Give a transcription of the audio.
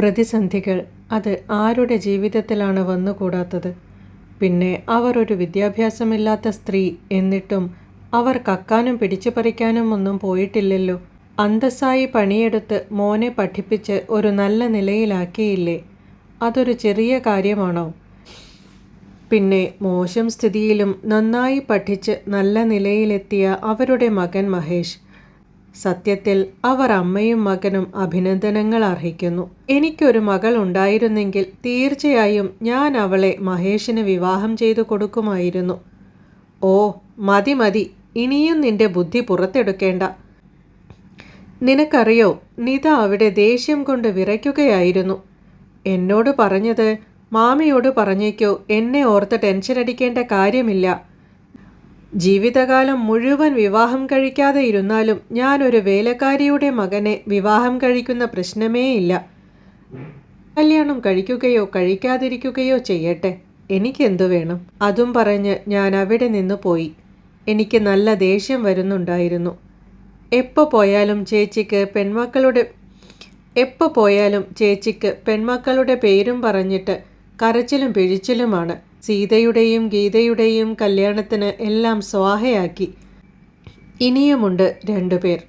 പ്രതിസന്ധികൾ അത് ആരുടെ ജീവിതത്തിലാണ് വന്നുകൂടാത്തത്? പിന്നെ അവർ ഒരു വിദ്യാഭ്യാസമില്ലാത്ത സ്ത്രീ എന്നിട്ടും അവർ കക്കാനും പിടിച്ചു പറിക്കാനും ഒന്നും പോയിട്ടില്ലല്ലോ. അന്തസ്സായി പണിയെടുത്ത് മോനെ പഠിപ്പിച്ച് ഒരു നല്ല നിലയിലാക്കിയില്ലേ? അതൊരു ചെറിയ കാര്യമാണോ? പിന്നെ മോശം സ്ഥിതിയിലും നന്നായി പഠിച്ച് നല്ല നിലയിലെത്തിയ അവരുടെ മകൻ മഹേഷ്. സത്യത്തിൽ അവർ അമ്മയും മകനും അഭിനന്ദനങ്ങൾ അർഹിക്കുന്നു. എനിക്കൊരു മകൾ ഉണ്ടായിരുന്നെങ്കിൽ തീർച്ചയായും ഞാൻ അവളെ മഹേഷിന് വിവാഹം ചെയ്തു കൊടുക്കുമായിരുന്നു. ഓ മതി മതി. ഇനിയും നിന്റെ ബുദ്ധി പുറത്തെടുക്കേണ്ട. നിനക്കറിയോ നിത അവിടെ ദേഷ്യം കൊണ്ട് വിറയ്ക്കുകയായിരുന്നു. എന്നോട് പറഞ്ഞത് മാമിയോട് പറഞ്ഞേക്കോ എന്നെ ഓർത്ത് ടെൻഷൻ അടിക്കേണ്ട കാര്യമില്ല. ജീവിതകാലം മുഴുവൻ വിവാഹം കഴിക്കാതെ ഇരുന്നാലും ഞാനൊരു വേലക്കാരിയുടെ മകനെ വിവാഹം കഴിക്കുന്ന പ്രശ്നമേ ഇല്ല കല്യാണം കഴിക്കുകയോ കഴിക്കാതിരിക്കുകയോ ചെയ്യട്ടെ. എനിക്കെന്തു വേണം? അതും പറഞ്ഞ് ഞാൻ അവിടെ നിന്ന് പോയി. എനിക്ക് നല്ല ദേഷ്യം വരുന്നുണ്ടായിരുന്നു. എപ്പോൾ പോയാലും ചേച്ചിക്ക് പെൺമക്കളുടെ എപ്പോൾ പോയാലും ചേച്ചിക്ക് പെൺമക്കളുടെ പേരും പറഞ്ഞിട്ട് കരച്ചിലും പിഴിച്ചിലുമാണ്. സീതയുടെയും ഗീതയുടെയും കല്യാണത്തിന് എല്ലാം സ്വാഹയാക്കി. ഇനിയുമുണ്ട് രണ്ടുപേർ.